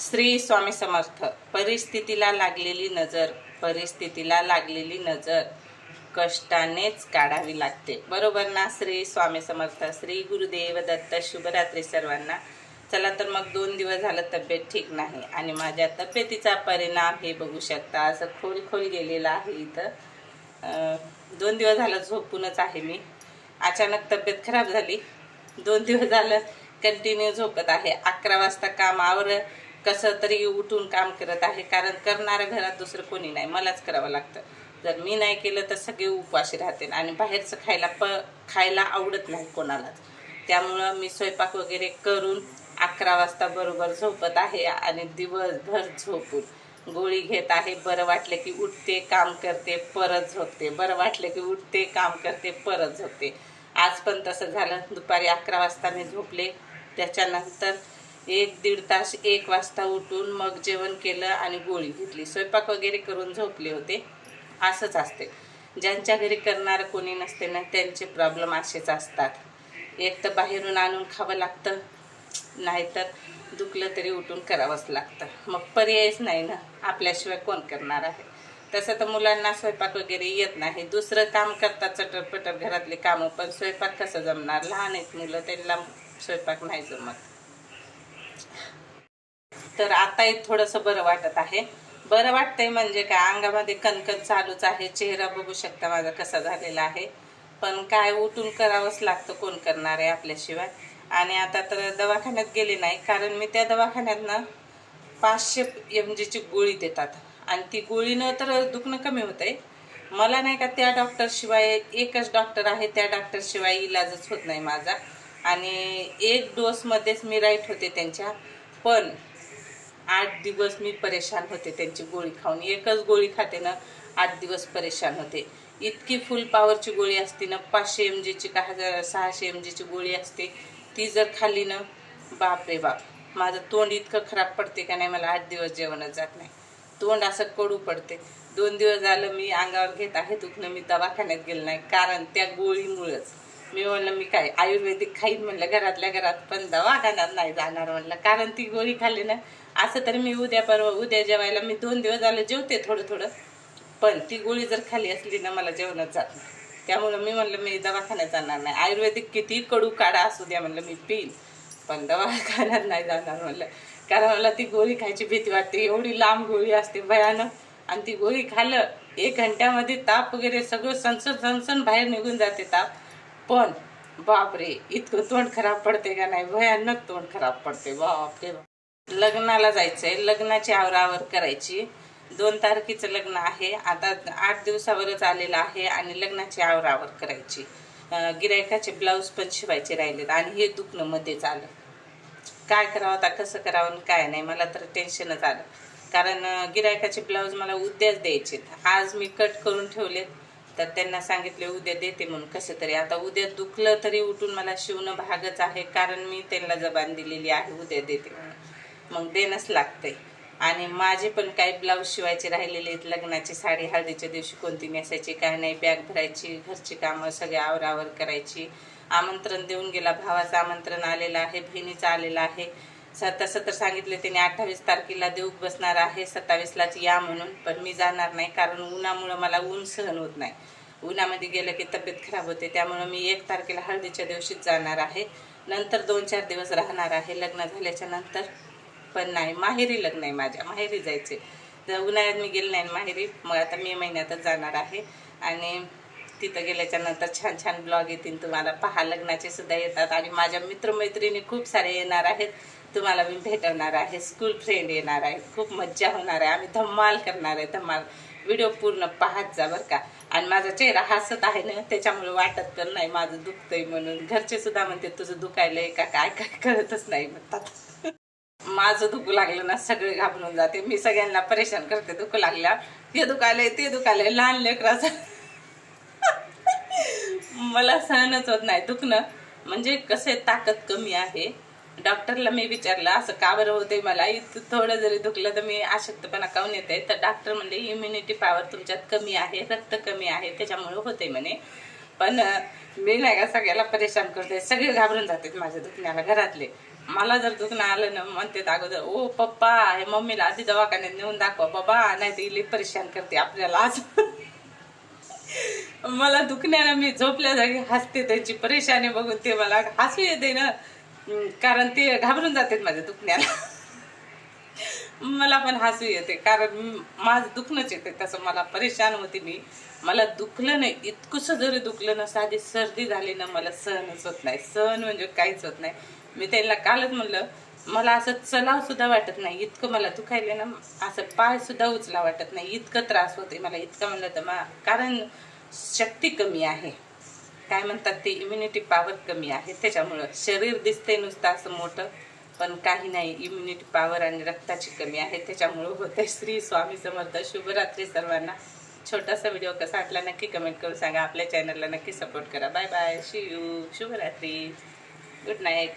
श्री स्वामी समर्थ परिस्थितीला लागलेली नजर परिस्थितीला लागलेली नजर कष्टानेच काढावी लागते. बरोबर ना श्री स्वामी समर्थ? श्री गुरुदेव दत्त शुभरात्री सर्वांना. चला तर मग दोन दिवस झालं तब्येत ठीक नाही आणि माझ्या तब्येतीचा परिणाम हे बघू शकता. असं खोल खोल गेलेलं आहे इथं. दोन दिवस झालं झोपूनच आहे मी. अचानक तब्येत खराब झाली. दोन दिवस झालं कंटिन्यू झोपत आहे. अकरा वाजता कामावर कसं तरी उठून काम करत आहे कारण करणारं घरात दुसरं कोणी नाही. मलाच करावं लागतं. जर मी नाही केलं तर सगळे उपवाशी राहतील आणि बाहेरचं खायला प खायला आवडत नाही कोणालाच. त्यामुळं मी स्वयंपाक वगैरे करून अकरा वाजता बरोबर झोपत आहे आणि दिवसभर झोपून गोळी घेत आहे. बरं वाटलं की उठते काम करते परत झोपते. बरं वाटलं की उठते काम करते परत झोपते. आज पण तसं झालं. दुपारी अकरा वाजता मी झोपले. त्याच्यानंतर एक दीड तास एक वाजता उठून मग जेवण केलं आणि गोळी घेतली. स्वयंपाक वगैरे करून झोपले होते. असंच असते. ज्यांच्या घरी करणारं कोणी नसते ना त्यांचे प्रॉब्लेम असेच असतात. एक तर बाहेरून आणून खावं लागतं नाहीतर दुखलं तरी उठून करावंच लागतं. मग पर्यायच नाही ना आपल्याशिवाय कोण करणार आहे? तसं तर मुलांना स्वयंपाक वगैरे येत नाही. दुसरं काम करतात चटरपटर घरातले कामं पण स्वयंपाक कसं जमणार? लहान आहेत मुलं त्यांना स्वयंपाक नाही जमत. तर आता एक थोडंसं बरं वाटत आहे. बरं वाटतंय म्हणजे काय अंगामध्ये कणकण चालूच आहे. चेहरा बघू शकता माझा कसा झालेला आहे. पण काय उठून करावंच लागतं कोण करणार आहे आपल्याशिवाय. आणि आता तर दवाखान्यात गेले नाही कारण मी त्या दवाखान्यातनं पाचशे एम जीची गोळी देतात. आणि ती गोळीनं तर दुखणं कमी होतंय. मला नाही का त्या डॉक्टरशिवाय एकच डॉक्टर आहे त्या डॉक्टरशिवाय इलाजच होत नाही माझा. आणि एक डोसमध्येच मी राईट होते त्यांच्या. पण आठ दिवस मी परेशान होते त्यांची गोळी खाऊन. एकच गोळी खाते ना आठ दिवस परेशान होते. इतकी फुल पॉवरची गोळी असते ना पाचशे एम जीची का हजार सहाशे एम जीची गोळी असते. ती जर खाल्ली ना बाप रे बाप. माझं तोंड इतकं खराब पडते का नाही मला आठ दिवस जेवणच जात नाही. तोंड असं कडू पडते. दोन दिवस झालं मी अंगावर घेत आहे दुखणं मी दवाखान्यात गेलं नाही. कारण त्या गोळीमुळंच. मी म्हणलं मी काय आयुर्वेदिक खाईन? म्हणलं घरातल्या घरात पण दवाखान्यात नाही जाणार. म्हणलं कारण ती गोळी खाल्ली ना असं तर मी उद्या परवा उद्या जेवायला मी दोन दिवस झालं जेवते थोडं थोडं. पण ती गोळी जर खाली असली ना मला जेवणच जात नाही. त्यामुळं मी म्हणलं मी दवाखान्यात जाणार नाही. आयुर्वेदिक किती कडू काढा असू द्या म्हणलं मी पिईन. पण दवाखान्यात नाही जाणार म्हणलं. कारण मला ती गोळी खायची भीती वाटते. एवढी लांब गोळी असते भयानक. आणि ती गोळी खाल्लं एक घंट्यामध्ये ताप वगैरे सगळं सनसन सनसन बाहेर निघून जाते ताप. पण बापरे इतकं तोंड खराब पडते का नाही? भयानक तोंड खराब पडते बापरे बाप. लग्नाला जायचंय. लग्नाची आवरावर करायची. दोन तारखेचं लग्न आहे. आता आठ दिवसावरच आलेलं आहे आणि लग्नाची आवरावर करायची. गिरायकाचे ब्लाऊज पण शिवायचे राहिलेत आणि हे दुखणं मध्येच आलं. काय करावं आता? कसं करावं आणि काय नाही? मला तर टेन्शनच आलं. कारण गिरायकाचे ब्लाऊज मला उद्याच द्यायचे आज मी कट करून ठेवलेत. तर त्यांना सांगितले उद्या देते म्हणून. कसं तरी आता उद्या दुखलं तरी उठून मला शिवणं भागच आहे कारण मी त्यांना जबान दिलेली आहे उद्या देते म्हणून. मग देणंच लागतंय. आणि माझे पण काही ब्लाऊज शिवायचे राहिलेले आहेत लग्नाची साडी हळदीच्या दिवशी कोणती नेसायची काय नाही बॅग भरायची घरची कामं सगळे आवरावर करायची. आमंत्रण देऊन गेला भावाचं आमंत्रण आलेलं आहे बहिणीचं आलेलं आहे. स तसं तर सांगितलं त्याने अठ्ठावीस तारखेला देऊ बसणार आहे सत्तावीसलाच या म्हणून पण मी जाणार नाही कारण उन्हामुळं मला ऊन सहन होत नाही. उन्हामध्ये गेलं की तब्येत खराब होते त्यामुळं मी एक तारखेला हळदीच्या दिवशीच जाणार आहे. नंतर दोन चार दिवस राहणार आहे लग्न झाल्याच्यानंतर. पण नाही माहेरी लग्न आहे माझ्या माहेरी जायचे तर उन्हाळ्यात मी गेले नाही माहेरी मग आता मे महिन्यातच जाणार आहे. आणि तिथं गेल्याच्यानंतर छान छान ब्लॉग येतील तुम्हाला पहा लग्नाचे सुद्धा येतात. आणि माझ्या मित्रमैत्रिणी खूप सारे येणार आहेत. तुम्हाला मी भेटवणार आहे. स्कूल फ्रेंड येणार आहे. खूप मज्जा होणार आहे. आम्ही धम्माल करणार आहे. धम्माल व्हिडिओ पूर्ण पाहत जा बरं का. आणि माझा चेहरा हसत आहे ना त्याच्यामुळे वाटत पण नाही. माझं दुखतंय म्हणून. घरचे सुद्धा म्हणते तुझं दुखायलंय का? काय काय कळतच नाही म्हणतात. माझं दुखू लागलं ना सगळे घाबरून जाते. मी सगळ्यांना परेशान करते. दुखू लागल्या. ते दुखायलंय ते दुखायलंय लहान लेकराचं. मला सहनच होत नाही. दुखणं म्हणजे कसं ताकद कमी आहे. डॉक्टरला मी विचारलं असं का बरं होते मला? इथं थोडं जरी दुखलं तर मी अशक्तपणा काऊन येते तर डॉक्टर म्हणले इम्युनिटी पॉवर तुमच्यात कमी आहे रक्त कमी आहे त्याच्यामुळे होते म्हणे. पण मी नाही का सगळ्याला परेशान करते सगळे घाबरून जातात माझ्या दुखण्याला घरातले. मला जर दुखणं आलं ना म्हणते अगोदर ओ पप्पा हे मम्मीला आधी दवाखान्यात नेऊन दाखवा बाबा नाही तर इले परेशान करते आपल्याला आज. मला दुखण्याला मी झोपल्या जागी हसते त्याची परेशानी बघून ते मला हसू येते ना. कारण ते घाबरून जातात माझ्या दुखण्याला. मला पण हसू येते कारण माझं दुखणंच येते तसं मला परेशान होते मी. मला दुखलं नाही इतकंसं जरी दुखलं ना साधी सर्दी झाली ना मला सहनच होत नाही. सहन म्हणजे काहीच होत नाही. मी त्यांना कालच म्हणलं मला असं चलाव सुद्धा वाटत नाही इतकं मला दुखायले ना असं पाय सुद्धा उचला वाटत नाही इतकं त्रास होते मला इतकं म्हणलं तर मा कारण शक्ती कमी आहे. काय म्हणतात ते इम्युनिटी पॉवर कमी आहे. त्याच्यामुळं शरीर दिसते नुसतं असं मोठं पण काही नाही. इम्युनिटी पॉवर आणि रक्ताची कमी आहे. त्याच्यामुळं होते श्री स्वामी समर्थ. शुभरात्री सर्वांना. छोटासा व्हिडिओ कसा वाटला नक्की कमेंट करून सांगा. आपल्या चॅनलला नक्की सपोर्ट करा. बाय बाय शी यू शुभरात्री. Good night